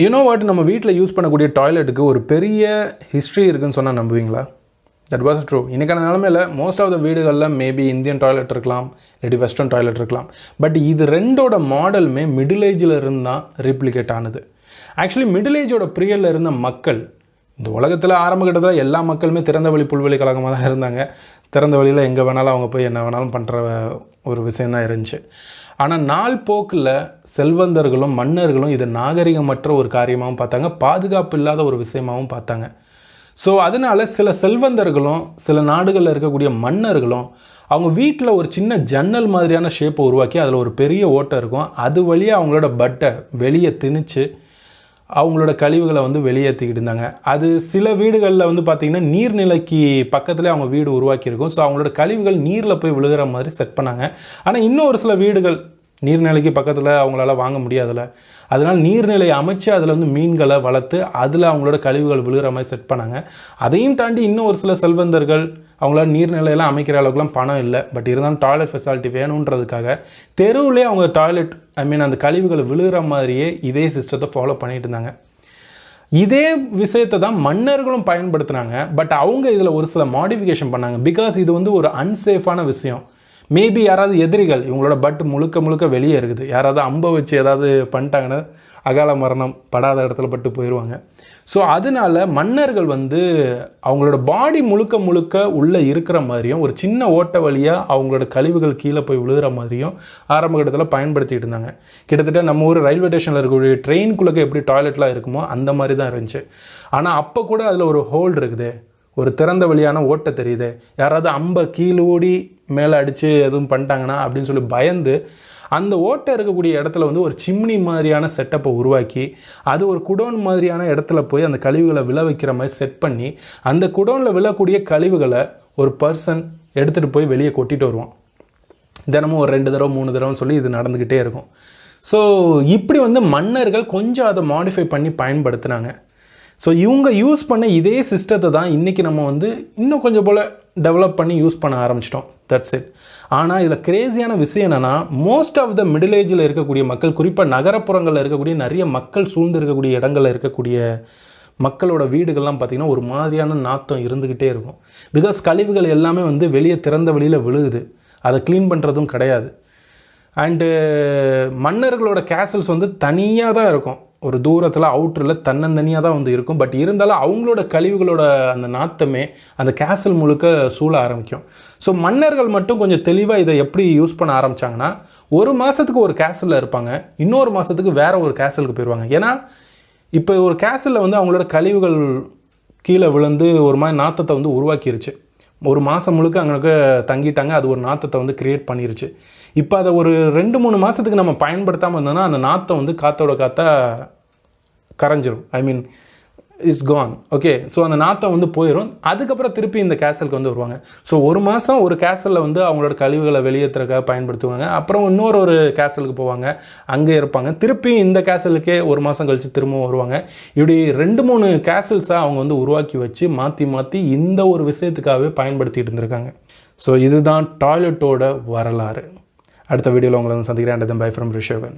You know what நம்ம வீட்டில் use பண்ணக்கூடிய டாய்லெட்டுக்கு ஒரு பெரிய ஹிஸ்ட்ரி இருக்குன்னு சொன்னால் நம்புவீங்களா? தட் வாஸ் ட்ரூ இன்றைக்கான நிலமையில் மோஸ்ட் ஆஃப் த வீடுகளில் மேபி இந்தியன் டாய்லெட் இருக்கலாம் இல்லாட்டி வெஸ்டர்ன் டாய்லெட் இருக்கலாம். பட் இது ரெண்டோட மாடலுமே மிடில் ஏஜில் இருந்து தான் ரீப்ளிகேட் ஆனது. ஆக்சுவலி மிடில் ஏஜோட பீரியடில் இருந்த மக்கள் இந்த உலகத்தில் ஆரம்ப கட்டத்தில் எல்லா மக்களுமே திறந்த வழி புல்வெளி கழகமாக தான் இருந்தாங்க. திறந்த வழியில் எங்கே வேணாலும் அவங்க போய் என்ன வேணாலும் பண்ணுற ஒரு விஷயம் தான் இருந்துச்சு. ஆனால் நாள் போக்கில் செல்வந்தர்களும் மன்னர்களும் இதை நாகரிகமற்ற ஒரு காரியமாகவும் பார்த்தாங்க. பாதுகாப்பு இல்லாத ஒரு விஷயமாகவும் பார்த்தாங்க. ஸோ அதனால சில செல்வந்தர்களும் சில நாடுகளில் இருக்கக்கூடிய மன்னர்களும் அவங்க வீட்டில் ஒரு சின்ன ஜன்னல் மாதிரியான ஷேப்பை உருவாக்கி அதில் ஒரு பெரிய ஓட்டை இருக்கும். அது வழியாக அவங்களோட பட்டை வெளியே திணிச்சு அவங்களோட கழிவுகளை வந்து வெளியேற்றிக்கிட்டு இருந்தாங்க. அது சில வீடுகளில் வந்து பார்த்திங்கன்னா நீர்நிலைக்கு பக்கத்துலேயே அவங்க வீடு உருவாக்கியிருக்கும். ஸோ அவங்களோட கழிவுகள் நீரில் போய் விழுகிற மாதிரி செட் பண்ணாங்க. ஆனால் இன்னும் ஒரு சில வீடுகள் நீர்நிலைக்கு பக்கத்தில் அவங்களால வாங்க முடியாதுல்ல அதனால் நீர்நிலையை அமைச்சு அதில் வந்து மீன்களை வளர்த்து அதில் அவங்களோட கழிவுகள் விழுகிற மாதிரி செட் பண்ணாங்க. அதையும் தாண்டி இன்னும் ஒரு சில செல்வந்தர்கள் அவங்களால நீர்நிலையெல்லாம் அமைக்கிற அளவுக்குலாம் பணம் இல்லை. பட் இருந்தாலும் டாய்லெட் ஃபெசிலிட்டி வேணுன்றதுக்காக தெருவுலேயே அவங்க டாய்லெட் ஐ மீன் அந்த கழிவுகள் விழுகிற மாதிரியே இதே சிஸ்டத்தை ஃபாலோ பண்ணிட்டு இருந்தாங்க. இதே விஷயத்தை தான் மன்னர்களும் பயன்படுத்துனாங்க. பட் அவங்க இதில் ஒரு சில மாடிஃபிகேஷன் பண்ணாங்க. பிகாஸ் இது வந்து ஒரு அன்சேஃபான விஷயம். மேபி யாராவது எதிரிகள் இவங்களோட பட் முழுக்க முழுக்க வெளியே இருக்குது. யாராவது அம்பை வச்சு ஏதாவது பண்ணிட்டாங்கன்னா அகால மரணம் படாத இடத்துல பட்டு போயிடுவாங்க ஸோ அதனால மன்னர்கள் வந்து அவங்களோட பாடி முழுக்க முழுக்க உள்ளே இருக்கிற மாதிரியும் ஒரு சின்ன ஓட்ட வழியாக அவங்களோட கழிவுகள் கீழே போய் விழுகிற மாதிரியும் ஆரம்ப கட்டத்தில் பயன்படுத்திகிட்டு இருந்தாங்க. கிட்டத்தட்ட நம்ம ஊர் ரயில்வே ஸ்டேஷனில் இருக்கக்கூடிய ட்ரெயின்குள்ளே எப்படி டாய்லெட்லாம் இருக்குமோ அந்த மாதிரி தான் இருந்துச்சு. ஆனால் அப்போ கூட அதில் ஒரு ஹோல்டு இருக்குது. ஒரு திறந்த வழியான ஓட்டை தெரியுது. யாராவது அம்பை கீழோடி மேலே அடித்து எதுவும் பண்ணிட்டாங்கன்னா அப்படின்னு சொல்லி பயந்து அந்த ஓட்டை இருக்கக்கூடிய இடத்துல வந்து ஒரு சிம்னி மாதிரியான செட்டப்பை உருவாக்கி அது ஒரு குடோன் மாதிரியான இடத்துல போய் அந்த கழிவுகளை விழ வைக்கிற மாதிரி செட் பண்ணி அந்த குடோனில் விழக்கூடிய கழிவுகளை ஒரு பர்சன் எடுத்துகிட்டு போய் வெளியே கொட்டிட்டு வருவான். தினமும் ஒரு ரெண்டு தடவை மூணு தடவை சொல்லி இது நடந்துக்கிட்டே இருக்கும். ஸோ இப்படி வந்து மன்னர்கள் கொஞ்சம் அதை மாடிஃபை பண்ணி பயன்படுத்துனாங்க. ஸோ இவங்க யூஸ் பண்ண இதே சிஸ்டத்தை தான் இன்றைக்கி நம்ம வந்து இன்னும் கொஞ்சம் போல் டெவலப் பண்ணி யூஸ் பண்ண ஆரம்பிச்சிட்டோம். தட்ஸ் இட் ஆனால் இதில் கிரேசியான விஷயம் என்னென்னா மோஸ்ட் ஆஃப் த மிடில் ஏஜில் இருக்கக்கூடிய மக்கள் குறிப்பாக நகரப்புறங்களில் இருக்கக்கூடிய நிறைய மக்கள் சூழ்ந்து இருக்கக்கூடிய இடங்களில் இருக்கக்கூடிய மக்களோட வீடுகள்லாம் பார்த்திங்கன்னா ஒரு மாதிரியான நாத்தம் இருந்துக்கிட்டே இருக்கும். பிகாஸ் கழிவுகள் எல்லாமே வந்து வெளியே திறந்த வெளியில் விழுகுது. அதை க்ளீன் பண்ணுறதும் கிடையாது. அண்டு மன்னர்களோட கேசல்ஸ் வந்து தனியாக தான் இருக்கும். ஒரு தூரத்தில் அவுட்டரில் தன்னந்தனியாக தான் வந்து இருக்கும். பட் இருந்தாலும் அவங்களோட கழிவுகளோட அந்த நாத்தமே அந்த கேசல் முழுக்க சூழ ஆரம்பிக்கும். ஸோ மன்னர்கள் மட்டும் கொஞ்சம் தெளிவாக இதை எப்படி யூஸ் பண்ண ஆரம்பித்தாங்கன்னா ஒரு மாதத்துக்கு ஒரு கேசலில் இருப்பாங்க. இன்னொரு மாதத்துக்கு வேற ஒரு கேசலுக்கு போயிடுவாங்க ஏன்னா இப்போ ஒரு கேசலில் வந்து அவங்களோட கழிவுகள் கீழே விழுந்து ஒரு மாதிரி நாத்தத்தை வந்து உருவாக்கிருச்சு. ஒரு மாதம் முழுக்க அங்கே தங்கிட்டாங்க. அது ஒரு நாத்தத்தை வந்து கிரியேட் பண்ணிருச்சு. இப்போ அதை ஒரு ரெண்டு மூணு மாதத்துக்கு நம்ம பயன்படுத்தாமல் இருந்தோம்னா அந்த நாத்தம் வந்து காற்றோட காற்றா கரைஞ்சிரும். I mean is gone okay so அந்த நாத்தம் வந்து போயிடும் அதுக்கப்புறம் திருப்பி இந்த கேசலுக்கு வந்து வருவாங்க. ஸோ ஒரு மாதம் ஒரு கேசலில் வந்து அவங்களோட கழிவுகளை வெளியேற்றுறதுக்காக பயன்படுத்துவாங்க. அப்புறம் இன்னொரு ஒரு கேசலுக்கு போவாங்க. அங்கே இருப்பாங்க. திருப்பி இந்த கேசலுக்கே ஒரு மாதம் கழித்து திரும்பவும் வருவாங்க. இப்படி ரெண்டு மூணு கேசல்ஸாக அவங்க வந்து உருவாக்கி வச்சு மாற்றி மாற்றி இந்த ஒரு விஷயத்துக்காகவே பயன்படுத்திட்டு இருந்திருக்காங்க. ஸோ இதுதான் டாய்லெட்டோட வரலாறு. அடுத்த வீடியோவில் உங்களை வந்து சந்திக்கிறேன். And by from ரிஷவன்